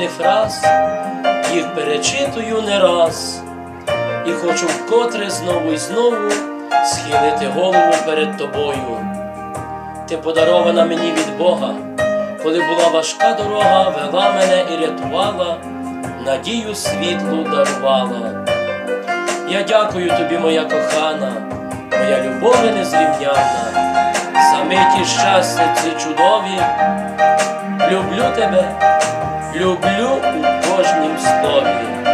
дивних фраз, їх перечитую не раз, і хочу вкотре знову і знову схилити голову перед тобою. Ти подарована мені від Бога, коли була важка дорога, вела мене і рятувала, надію світлу дарувала. Я дякую тобі, моя кохана, моя любов незрівняна, за миті щастя ці чудові. Люблю тебе, люблю у кожнім слові.